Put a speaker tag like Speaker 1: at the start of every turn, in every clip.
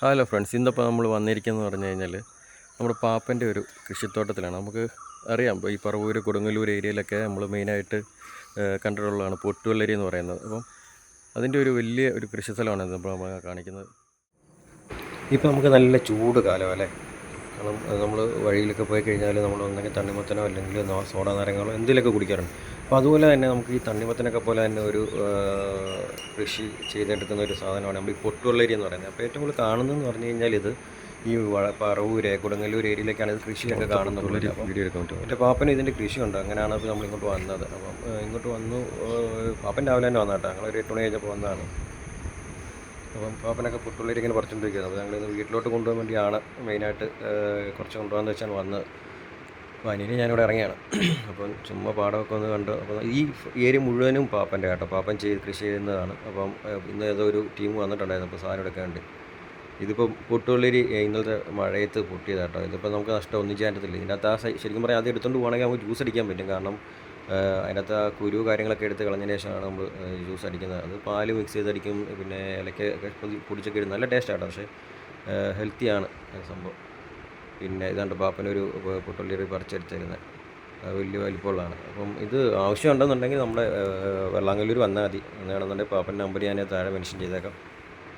Speaker 1: Hello friends ഇന്നിപ്പോൾ നമ്മൾ വന്നിരിക്കുന്നത് പറഞ്ഞു കഴിഞ്ഞാൽ നമ്മുടെ പാപ്പന്റെ ഒരു കൃഷിത്തോട്ടത്തിലാണ്. നമുക്ക് അറിയാം ഈ പറവൂർ കൊടുങ്ങല്ലൂർ ഏരിയയിലൊക്കെ നമ്മൾ മെയിനായിട്ട് കണ്ടിട്ടുള്ളതാണ് പൊട്ടുവെള്ളരി എന്ന് പറയുന്നത്. അപ്പം അതിന്റെ ഒരു വലിയ ഒരു കൃഷി സ്ഥലമാണ് ഇന്നിപ്പോൾ നമ്മൾ കാണിക്കുന്നത്. ഇപ്പോൾ നമുക്ക് നല്ല ചൂട് കാലം അല്ലേ? കാരണം നമ്മൾ വഴിയിലൊക്കെ പോയി കഴിഞ്ഞാൽ നമ്മൾ ഒന്നെങ്കിൽ തണ്ണിമത്തനോ അല്ലെങ്കിൽ സോഡ നാരങ്ങളോ എന്തെങ്കിലുമൊക്കെ കുടിക്കാറുണ്ട്. അപ്പോൾ അതുപോലെ തന്നെ നമുക്ക് ഈ തണ്ണിമത്തനൊക്കെ പോലെ തന്നെ ഒരു കൃഷി ചെയ്തെടുക്കുന്ന ഒരു സാധനമാണ് നമ്മൾ ഈ പൊട്ടുവെള്ളരി എന്ന് പറയുന്നത്. അപ്പോൾ ഏറ്റവും കൂടുതൽ കാണുന്നതെന്ന് പറഞ്ഞു കഴിഞ്ഞാൽ ഇത് ഈ പറവൂര് കൊടുങ്ങല്ലൂർ ഏരിയയിലേക്കാണ് ഇത് കൃഷിയൊക്കെ കാണുന്നത്. എന്റെ പാപ്പന് ഇതിന്റെ കൃഷിയുണ്ട്. അങ്ങനെയാണ് അപ്പോൾ നമ്മൾ ഇങ്ങോട്ട് വന്നത്. അപ്പം ഇങ്ങോട്ട് വന്നു പാപ്പൻ രാവിലെ തന്നെ വന്നാട്ടോ. ഞങ്ങൾ ഒരു എട്ട് മണി കഴിഞ്ഞപ്പോൾ വന്നതാണ്. അപ്പം പാപ്പനൊക്കെ പുട്ടുള്ളിരി ഇങ്ങനെ പറിച്ചുകൊണ്ടിരിക്കുന്നത് അപ്പോൾ ഞങ്ങളിത് വീട്ടിലോട്ട് കൊണ്ടുപോകാൻ വേണ്ടിയാണ് മെയിനായിട്ട് കുറച്ച് കൊണ്ടുപോകാമെന്ന് വെച്ചാൽ വന്നത്. അനിയന് ഞാനിവിടെ ഇറങ്ങിയാണ്. അപ്പം ചുമ്മാ പാടമൊക്കെ ഒന്ന് കണ്ട് അപ്പം ഈ ഏരിയ മുഴുവനും പാപ്പന്റെ കേട്ടോ. പാപ്പൻ ചെയ്ത് കൃഷി ചെയ്യുന്നതാണ്. അപ്പം ഇന്ന് ഏതോ ഒരു ടീം വന്നിട്ടുണ്ടായിരുന്നു. അപ്പോൾ സാധനം എടുക്കാൻ വേണ്ടി. ഇതിപ്പോൾ പുട്ടുള്ളിരി ഇന്നലത്തെ മഴയത്ത് പൊട്ടിയതാട്ടോ ഇതിപ്പോൾ നമുക്ക് നഷ്ടം ഒന്നും ചെയ്യാൻ പറ്റത്തില്ല. ഇതിന്റെ അകത്ത് ആ ശരിക്കും പറയാം അത് എടുത്തുകൊണ്ട് പോകണമെങ്കിൽ നമുക്ക് ജ്യൂസ് അടിക്കാൻ പറ്റും. കാരണം അതിനകത്ത് ആ കുരു കാര്യങ്ങളൊക്കെ എടുത്ത് കളഞ്ഞതിന് ശേഷമാണ് നമ്മൾ ജ്യൂസ് അടിക്കുന്നത്. അത് പാൽ മിക്സ് ചെയ്തടിക്കും. പിന്നെ ഇലയ്ക്ക് പൊടിച്ചൊക്കെ ഇടും. നല്ല ടേസ്റ്റാണ് പക്ഷേ ഹെൽത്തിയാണ് സംഭവം. പിന്നെ ഇതാണ്ട് പാപ്പനൊരു പൊട്ടുള്ളിയൊരു പറിച്ചെടുത്തിരുന്നത് വലിയ വലിപ്പമുള്ളതാണ്. അപ്പം ഇത് ആവശ്യമുണ്ടെന്നുണ്ടെങ്കിൽ നമ്മുടെ വെള്ളാങ്കല്ലൂർ വന്നാൽ മതി. എന്നാണെന്നുണ്ടെങ്കിൽ പാപ്പന്റെ നമ്പർ ഞാൻ താഴെ മെൻഷൻ ചെയ്തേക്കാം.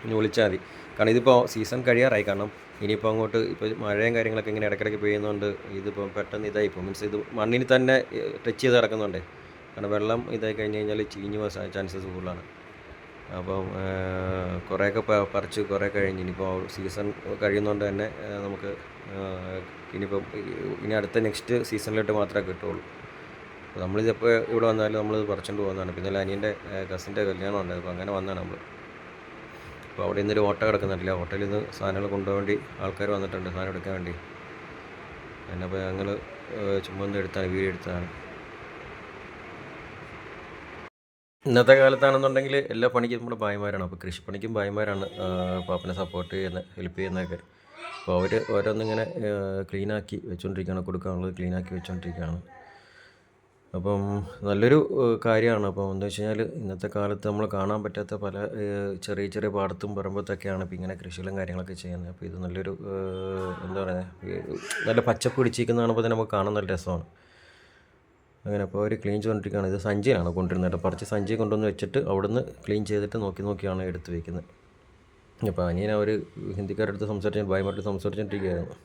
Speaker 1: ഇനി വിളിച്ചാൽ മതി. കാരണം ഇതിപ്പോൾ സീസൺ കഴിയാറായി. കാരണം ഇനിയിപ്പോൾ അങ്ങോട്ട് ഇപ്പോൾ മഴയും കാര്യങ്ങളൊക്കെ ഇങ്ങനെ ഇടയ്ക്കിടയ്ക്ക് പെയ്യുന്നതുകൊണ്ട് ഇതിപ്പോൾ പെട്ടെന്ന് ഇതായി. ഇപ്പോൾ മീൻസ് ഇത് മണ്ണിന് തന്നെ ടച്ച് ചെയ്ത് കിടക്കുന്നുണ്ട് കാരണം വെള്ളം ഇതായി കഴിഞ്ഞ് കഴിഞ്ഞാൽ ചീഞ്ഞ് പോകാൻ ചാൻസസ് കൂടുതലാണ്. അപ്പം കുറേയൊക്കെ പറിച്ച് കുറേ കഴിഞ്ഞ്. ഇനിയിപ്പോൾ സീസൺ കഴിയുന്നതുകൊണ്ട് തന്നെ നമുക്ക് ഇനിയിപ്പം ഇനി അടുത്ത നെക്സ്റ്റ് സീസണിലോട്ട് മാത്രമേ കിട്ടുള്ളൂ. അപ്പോൾ നമ്മളിതിപ്പോൾ ഇവിടെ വന്നാലും നമ്മൾ പറിച്ചുകൊണ്ട് പോകുന്നതാണ്. പിന്നെ അനിയന്റെ കസിന്റെ കല്യാണം ഉണ്ടായത് അപ്പോൾ അങ്ങനെ വന്നതാണ് നമ്മൾ അപ്പോൾ അവിടെ ഇന്നൊരു ഓട്ടോ കിടക്കുന്നുണ്ടല്ലേ. ഓട്ടോയിൽ നിന്ന് സാധനങ്ങൾ കൊണ്ടുപോകാൻ വേണ്ടി ആൾക്കാർ വന്നിട്ടുണ്ട് സാധനം എടുക്കാൻ വേണ്ടി. എന്നപ്പോൾ ഞങ്ങൾ ചുമ്മാ ഒന്ന് എടുത്താണ് വീഡിയോ എടുത്തതാണ്. ഇന്നത്തെ കാലത്താണെന്നുണ്ടെങ്കിൽ എല്ലാ പണിക്കും നമ്മുടെ ഭായിമാരാണ്. അപ്പോൾ കൃഷിപ്പണിക്കും ഭായിമാരാണ് പാപ്പനെ സപ്പോർട്ട് ചെയ്യുന്നത് ഹെൽപ്പ് ചെയ്യുന്നതൊക്കെ. അപ്പോൾ അവർ ഓരോന്നിങ്ങനെ ക്ലീനാക്കി വെച്ചുകൊണ്ടിരിക്കുകയാണ് കൊടുക്കാനുള്ളത് ക്ലീനാക്കി വെച്ചുകൊണ്ടിരിക്കുകയാണ് അപ്പം നല്ലൊരു കാര്യമാണ്. അപ്പം എന്താ വെച്ച് കഴിഞ്ഞാൽ ഇന്നത്തെ കാലത്ത് നമ്മൾ കാണാൻ പറ്റാത്ത പല ചെറിയ ചെറിയ പാടത്തും പറമ്പത്തൊക്കെയാണ് ഇപ്പം ഇങ്ങനെ കൃഷികളും കാര്യങ്ങളൊക്കെ ചെയ്യുന്നത്. അപ്പോൾ ഇത് നല്ലൊരു എന്താ പറയുക നല്ല പച്ചപ്പ് പിടിച്ചിരിക്കുന്നതാണ് അപ്പോൾ തന്നെ നമുക്ക് കാണാൻ നല്ല രസമാണ്. അങ്ങനെ അപ്പോൾ അവർ ക്ലീൻ ചെയ്തുകൊണ്ടിരിക്കുകയാണ് ഇത് സഞ്ചിയാണ് കൊണ്ടുവരുന്നത് കേട്ടോ. പറിച്ച് സഞ്ചി കൊണ്ടുവന്ന് വെച്ചിട്ട് അവിടുന്ന് ക്ലീൻ ചെയ്തിട്ട് നോക്കി നോക്കിയാണ് എടുത്ത് വെക്കുന്നത്. അപ്പോൾ അനിയൻ അവർ ഹിന്ദിക്കാരുടെ അടുത്ത് സംസാരിച്ച് ഭയമായിട്ട് സംസാരിച്ചുകൊണ്ടിരിക്കുകയായിരുന്നു